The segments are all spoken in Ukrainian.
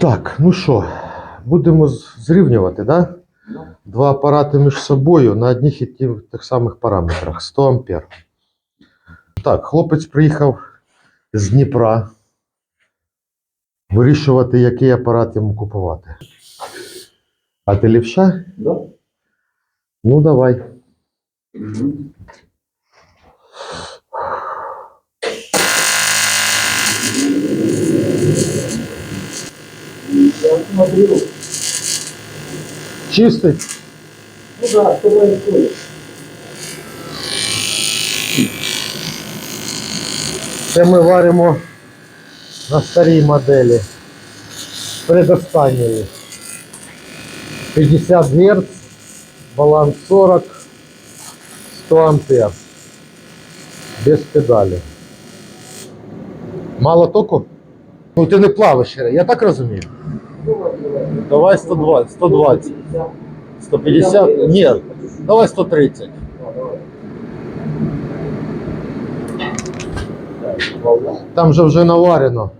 Так, ну що, будемо зрівнювати, да? Два апарати між собою на одних і тих, самих параметрах 100 ампер. Так, хлопець приїхав з Дніпра. Вирішувати, який апарат йому купувати. А ти лівша? Да? Ну, давай. Я смотрю. Чистий? Ну да, что происходит? Це ми варимо на старій моделі. Предостанньої. 50 Гц, баланс 40, 100 ампер. Без педалі. Мало току? Ну ти не плаваєш, я так розумію. Давай 120, 120. 150? Ні, давай 130. Там же вже наварено.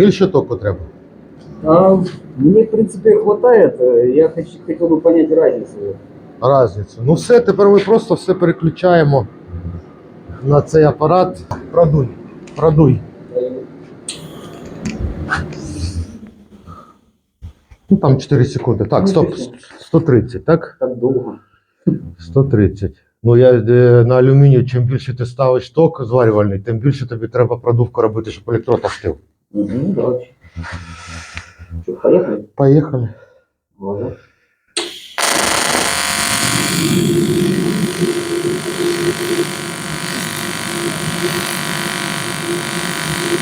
Більше току треба. А, мне, в принципе, хватает. Э, Я хочу, хотел бы понять разницу. Разницю. Ну все, тепер ми просто все переключаємо на цей апарат. Продуй. Продуй. Ну там 4 секунди. Так, стоп. 130, так? Так долго. 130. Ну я е, на алюмінію, чим більше ти ставиш ток зварювальний, тим більше тобі треба продувку робити, щоб електрод остив. Угу, давай. Что, поехали? Поехали. Ладно. Thank я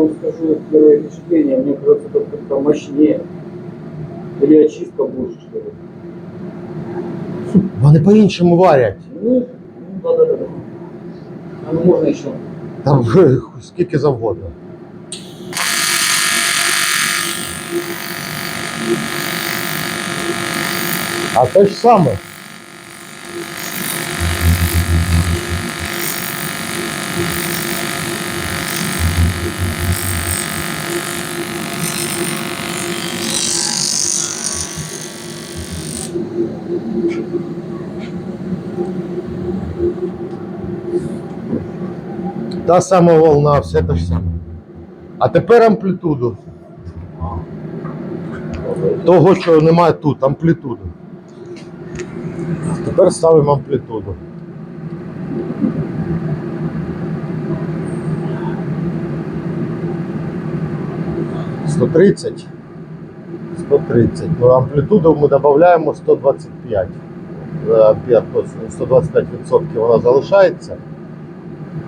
вам скажу, первое впечатление, мне кажется, это как-то мощнее. Или очистка больше, что ли. Вони по-іншому варять. Ну, ну да, да, да. А ну можно еще. Там вже скільки завгодно. А те ж саме. Та сама волна, все те ж саме. А тепер амплітуду. Того, що немає тут, амплітуду. Тепер ставимо амплітуду. Сто тридцять. 130. Ну, амплітуду ми додаємо 125 е, ампер, тобто 125% вона залишається.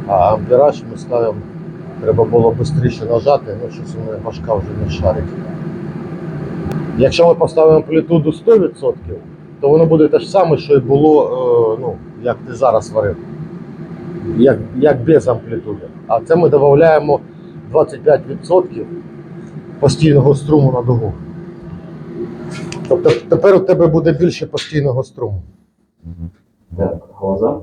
А ампераж ми ставимо, треба було швидше нажати, ну щось у башка вже не шарить. Якщо ми поставимо амплітуду 100%, то воно буде те ж саме, що і було, е, ну, як ти зараз варив. Як, як без амплітуди. А це ми додаємо 25% постійного струму на дугу. Тобто тепер у тебе буде більше постійного струму. Так, глаза.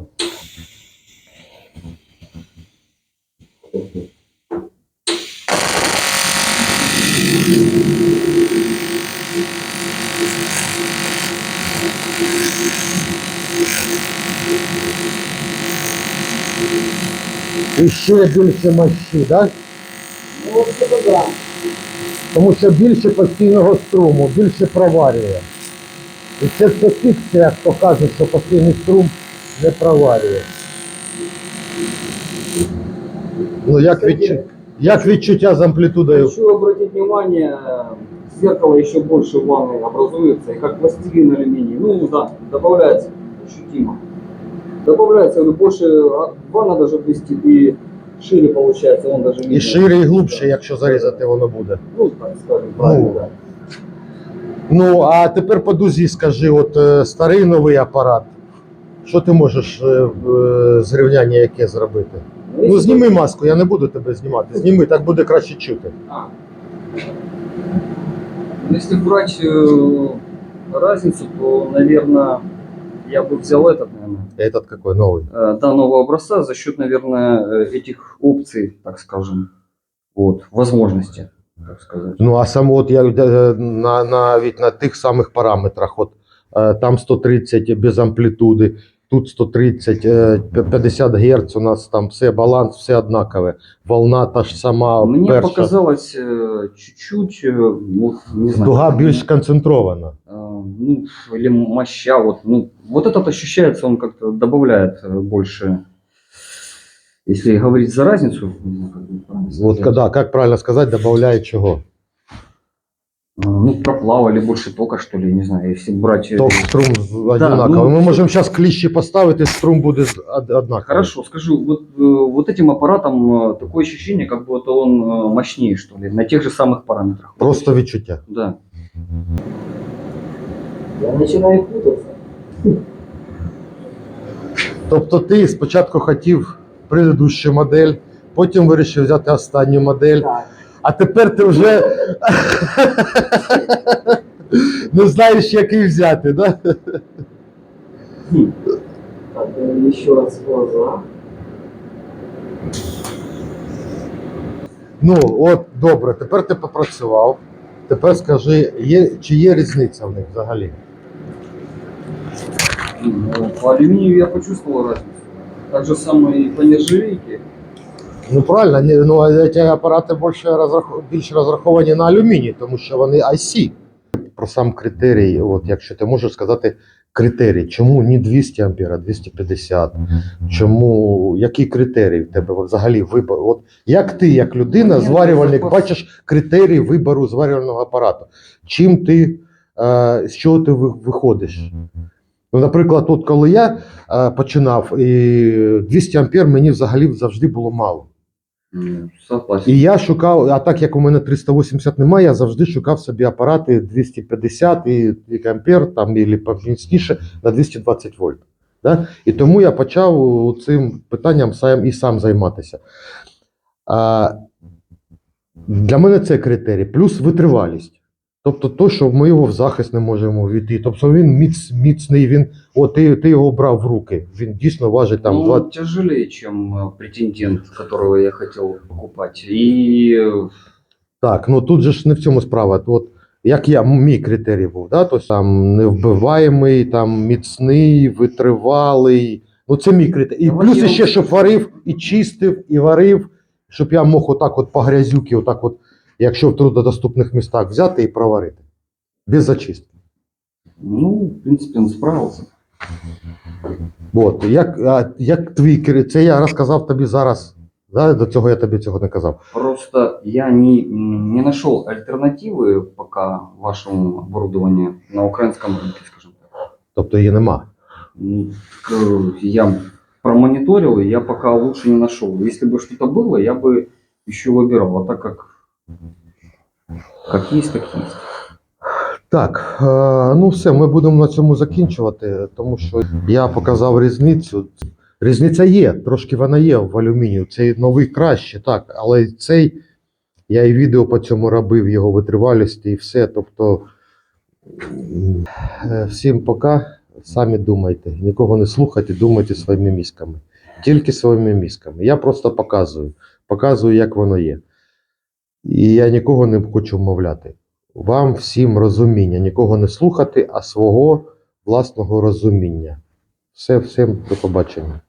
І ще більше мощі, так? Ну, да. Тому що більше постійного струму, більше проварює. І це все фікція, хто що постійний струм не проварює. Ну, як, відчу... як відчуття з амплітудою? Хочу обратить внимание, зеркало еще больше в ванной образуется, и как пластилин алюминий. Ну да, добавляется ощутимо. Добавляется, говорю, больше ванна даже блестит и шире получается, он даже І шире, і глубше, якщо зарізати воно буде. Ну, так скажем, правильно, да. Ну, а тепер по дузі скажи, от е, старий новий апарат. Що ти можеш е, в- е, зрівняння яке зробити? Ну, если зніми маску, я не буду тебе знімати. Зніми, так буде краще чути. А. Ну, Если брать э, разницу, то, наверное, я бы взял этот, наверное, Этот какой новий? э, данного образца за счет, наверное, э, этих опций, так скажем, вот, возможности, так сказать. Ну, а саме от я е, на, навіть на тих самих параметрах, от е, там 130 без амплітуди, тут 130, е, 50 Гц, у нас там все баланс, все однакове. Волна та ж сама Мне перша. показалось э, чуть-чуть, э, вот, не знаю. Дуга більш концентрована. э, ну, или моща, вот, ну, вот этот ощущается, он как-то добавляет э, больше, если говорить за разницу, ну, как бы правильно Вот сказать. когда, как правильно сказать, добавляет чего? А, Ну, проплавали больше тока, что ли, не знаю, если брать... э, Ток, струм одинаковый. ну, Мы можем сейчас кліщі поставити, струм буде з- од- однаковий. Хорошо, скажу, вот, э, вот этим аппаратом э, такое ощущение, как будто он э, мощнее, что ли, на тех же самых параметрах. Просто відчуття. Да. Я начинаю путаться. Тобто ти спочатку хотів предыдущу модель, потім вирішив взяти останню модель, а тепер ти вже не знаєш, який взяти, да? Так, еще раз глаза. Ну, от добре, тепер ти попрацював. Тепер скажи, є, чи є різниця в них взагалі? Ну, По алюминию я почувствовал разницу. Так же самое и по нержавейке. Ну правильно, ні, ну ці апарати більше розрах... більш розраховані на алюміній, тому що вони IC. Про сам критерій, от якщо ти можеш сказати критерій, чому не 200 ампер, а 250? Чому який критерій в тебе взагалі вибор? От як ти, як людина, зварювальник, бачиш критерій вибору зварювального апарату? Чим ти е, з чого ти виходиш? Ну, наприклад, от коли я е, починав, і 200 ампер мені взагалі завжди було мало. Согласен. І я шукав, а так як у мене 380 немає, я завжди шукав собі апарати 250 і, ампер, там і поміцніше на 220 вольт. Да? І тому я почав цим питанням сам і сам займатися. А, для мене це критерій, плюс витривалість. Тобто, то, що ми його в захист не можемо війти. Тобто він міц, міцний, він, о, ти, ти його брав в руки. Він дійсно важить там ну, 2, он тяжелее, чем э, претендент, которого я хотел покупать. И э, Так, ну тут же ж не в цьому справа. От як я, мій критерій був, да? тобто там невбиваємий, там міцний, витривалий. Ну це мій критерій. І Ну, плюс я- ще, щоб варив і чистив, і варив, щоб я мог отак от по грязюки, отак от, якщо в труднодоступних містах взяти і проварити. Без зачистки. ну, в принципе, он справился. От, як, а, як твій критерій, це я розказав тобі зараз. Да? До цього я тобі цього не казав. Просто я не, м, не нашел альтернативы пока вашему оборудованию на украинском рынке, скажем так. Тобто її нема. Ну, так, э, Я промониторил, и я пока лучше не нашел. Если бы что-то было, я бы еще выбирал. А так как как есть, так есть. Так, е, ну все, ми будемо на цьому закінчувати, тому що я показав різницю. Різниця є, трошки вона є в алюмінію. Цей новий краще, так, але цей, я і відео по цьому робив, його витривалості і все. Тобто, е, всім пока, самі думайте, нікого не слухайте, думайте своїми мізками. Тільки своїми мізками. Я просто показую, показую, як воно є. І я нікого не хочу вмовляти. Вам всім розуміння, нікого не слухати, а свого власного розуміння. Все, всім до побачення.